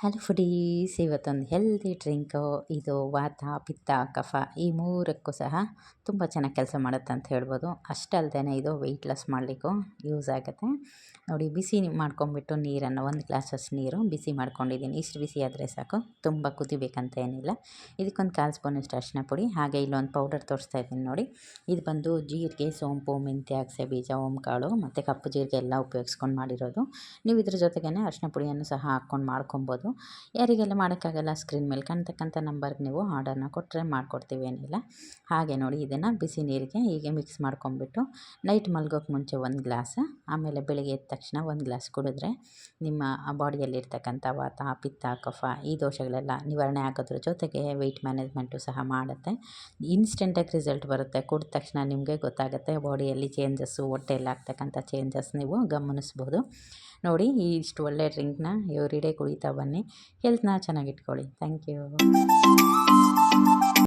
Hello foodies ಇವತ್ತೊಂದು healthy drink ಇದು ವಾತ, ಪಿತ್ತ, ಕಫ ಈ ಮೂರಕ್ಕೂ ಸಹ ತುಂಬ ಚೆನ್ನಾಗಿ ಕೆಲಸ ಮಾಡುತ್ತೆ ಅಂತ ಹೇಳ್ಬೋದು. ಅಷ್ಟಲ್ದೇ ಇದು ವೆಯ್ಟ್ ಲಾಸ್ ಮಾಡಲಿಕ್ಕೂ ಯೂಸ್ ಆಗುತ್ತೆ. ನೋಡಿ ಬಿಸಿ ಮಾಡ್ಕೊಂಬಿಟ್ಟು ನೀರನ್ನು ಒಂದು ಗ್ಲಾಸಸ್ ನೀರು ಬಿಸಿ ಮಾಡ್ಕೊಂಡಿದ್ದೀನಿ. ಇಷ್ಟು ಬಿಸಿ ಆದರೆ ಸಾಕು, ತುಂಬ ಕುದಿಬೇಕಂತ ಏನಿಲ್ಲ. ಇದಕ್ಕೊಂದು ಕಾಲು ಸ್ಪೂನಷ್ಟು ಅರಿಶಿನ ಪುಡಿ, ಹಾಗೆ ಇಲ್ಲೊಂದು ಪೌಡರ್ ತೋರಿಸ್ತಾ ಇದ್ದೀನಿ ನೋಡಿ. ಇದು ಬಂದು ಜೀರಿಗೆ, ಸೋಂಪು, ಮೆಂತ್ಯ, ಅಗಸೆ ಬೀಜ, ಓಂಕಾಳು ಮತ್ತು ಕಪ್ಪು ಜೀರಿಗೆ ಎಲ್ಲ ಉಪಯೋಗಿಸ್ಕೊಂಡು ಮಾಡಿರೋದು. ನೀವು ಇದ್ರ ಜೊತೆಗೇ ಅರಿಶಿನ ಪುಡಿಯನ್ನು ಸಹ ಹಾಕ್ಕೊಂಡು ಮಾಡ್ಕೊಬೋದು. ಯಾರಿಗೆಲ್ಲ ಮಾಡೋಕ್ಕಾಗಲ್ಲ ಸ್ಕ್ರೀನ್ ಮೇಲೆ ಕಾಣ್ತಕ್ಕಂಥ ನಂಬರ್ಗೆ ನೀವು ಆರ್ಡರ್ನ ಕೊಟ್ಟರೆ ಮಾಡಿಕೊಡ್ತೀವಿ ಏನಿಲ್ಲ. ಹಾಗೆ ನೋಡಿ, ಇದನ್ನು ಬಿಸಿ ನೀರಿಗೆ ಹೀಗೆ ಮಿಕ್ಸ್ ಮಾಡ್ಕೊಂಬಿಟ್ಟು ನೈಟ್ ಮಲ್ಗೋಕ್ಕೆ ಮುಂಚೆ ಒಂದು ಗ್ಲಾಸ್ ಆಮೇಲೆ ಬೆಳಗ್ಗೆ ಎದ್ದ ತಕ್ಷಣ ಒಂದು ಗ್ಲಾಸ್ ಕುಡಿದ್ರೆ ನಿಮ್ಮ ಬಾಡಿಯಲ್ಲಿರ್ತಕ್ಕಂಥ ವಾತ, ಪಿತ್ತ, ಕಫ, ಈ ದೋಷಗಳೆಲ್ಲ ನಿವಾರಣೆ ಆಗೋದ್ರ ಜೊತೆಗೆ ವೆಯ್ಟ್ ಮ್ಯಾನೇಜ್ಮೆಂಟು ಸಹ ಮಾಡುತ್ತೆ. ಇನ್ಸ್ಟೆಂಟಾಗಿ ರಿಸಲ್ಟ್ ಬರುತ್ತೆ. ಕುಡಿದ ತಕ್ಷಣ ನಿಮಗೆ ಗೊತ್ತಾಗುತ್ತೆ ಬಾಡಿಯಲ್ಲಿ ಚೇಂಜಸ್ಸು ಹೊಟ್ಟೆಯಲ್ಲಿ ಆಗ್ತಕ್ಕಂಥ ಚೇಂಜಸ್ ನೀವು ಗಮನಿಸ್ಬೋದು. ನೋಡಿ, ಇಷ್ಟು ಒಳ್ಳೆಯ ಡ್ರಿಂಕ್ನ ಎವ್ರಿ ಡೇ ಕುಡಿತಾ ಬನ್ನಿ. ಹೆಲ್ತ್ನ ಚೆನ್ನಾಗಿಟ್ಕೊಳ್ಳಿ. Thank you